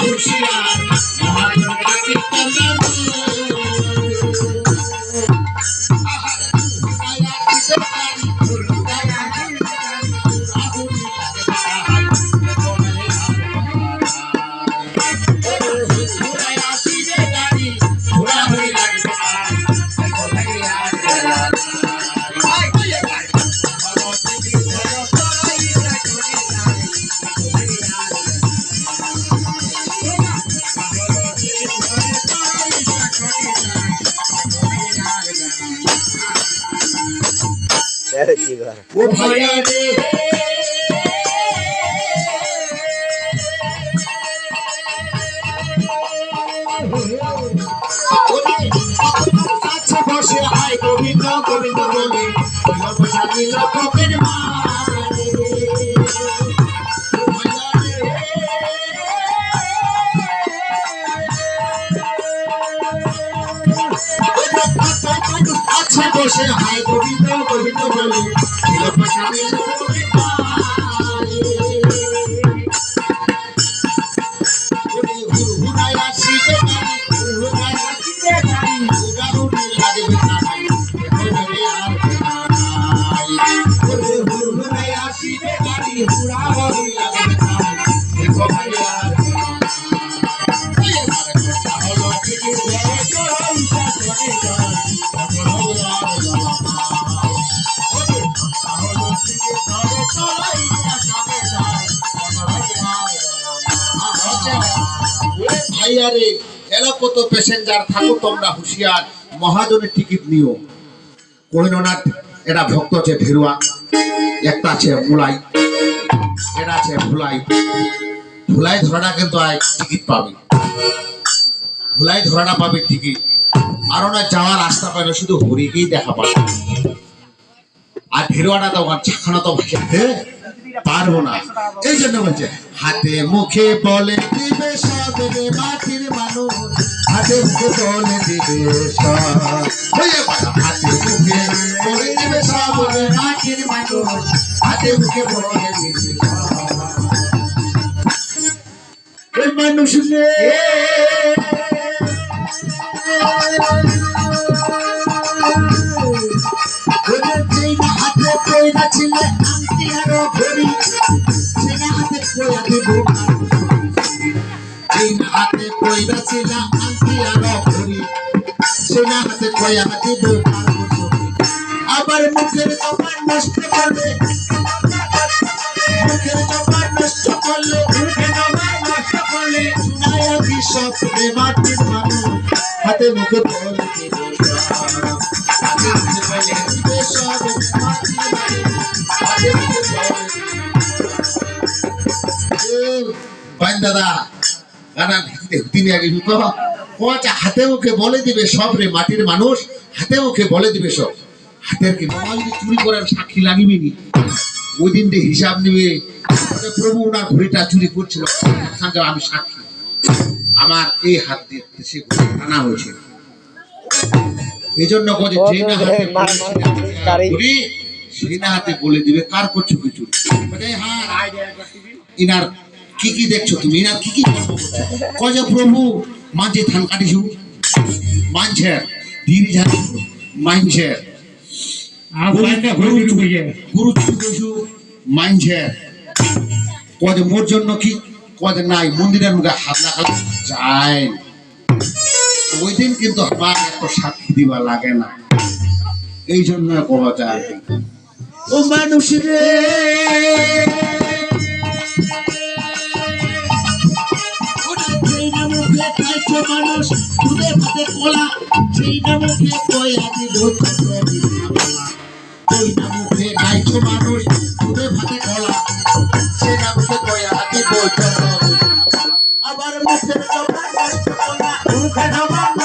হুঁশিয়ার বসে হাই গোবিন্দ গোবিন্দ বলে। বসা দিল কোকের আচ্ছা বসে হাই গোবিন্দ গোবিন্দ বলে দিল বসা ভাইয়ারে এরা কত প্যাসেঞ্জার থাকো তোমরা হুঁশিয়ার, মহাজনের টিকিট নিও। কহিননাথ এরা ভক্ত আছে ভেরুয়া, একটা আছে মুলাই এটা আছে ভুলাই। ভুলাই ধরাটা কিন্তু আয় টিকিট পাবে। ভুলাই ধরাটা পাবে টিকিট আর ওনার যাওয়ার রাস্তা পাবে, শুধু হরিকেই দেখা পাবে। আর ভেরুয়াটা তো ওখানে চাখানা তো ভাষাতে পারব না। এই জন্য বলছে, হাতে মুখে বলে দিবে সব মাটির মানুষ। হাতে মুখে বলে দিবে হাতে মুখে বলে দিবে সব মাটির মানুষ। হাতে মুখে বলে দিবে মানুষ রে কইরা ছিলে আংটি আরও ঘড়ি না হাতে কইরা দিব যেই না হাতে কইরা ছিল আংটি আরও ঘড়ি না হাতে কইরা দিব আবার মুখের জবান নষ্ট করবে। মুখের জবান নষ্ট করলে নষ্ট করলে। সব মাটির মানুষ। হাতে মুখে বলে বাইন দাদা গানা তিনি আগে তো কোচা হাতে মুখে বলে দিবে সব রে মাটির মানুষ হাতে মুখে বলে দিবে সব। হাতের কি বাবা যদি চুরি করেন সাক্ষী লাগিবি নি? ওই দিনটি হিসাব নিবে প্রভু ওনার ঘড়িটা চুরি করছিল আমি সাক্ষী। আমার এই হাত দিয়ে সে আনা হয়েছে। এই জন্য যে না হাতে সেই না হাতে বলে দিবে কার করছ কিছু হ্যাঁ ইনার কি কি দেখছ তুমি? ইনার কি কি কয় প্রভু মাঝে ধান কাটিছু? মানছে ধীরে ঝাড়ি মানছে গুরু করছু মানছে কয় মোর জন্য কি? কয় নাই মন্দিরের মুখে হাত লাগালে যায় ওই দিন কিন্তু আমার এত সাক্ষী দিবা লাগে না। এই জন্য কওয়া যায় ও মানুষ রে! খাইছে মানুষ দুধে ভাতে কলা সেই নামকে কয়া দিল ওই নামকে খাইছে মানুষ দুধে ভাতে কলা সেই নামকে কয়া দিব আবার মুখের নষ্ট মুখে জবান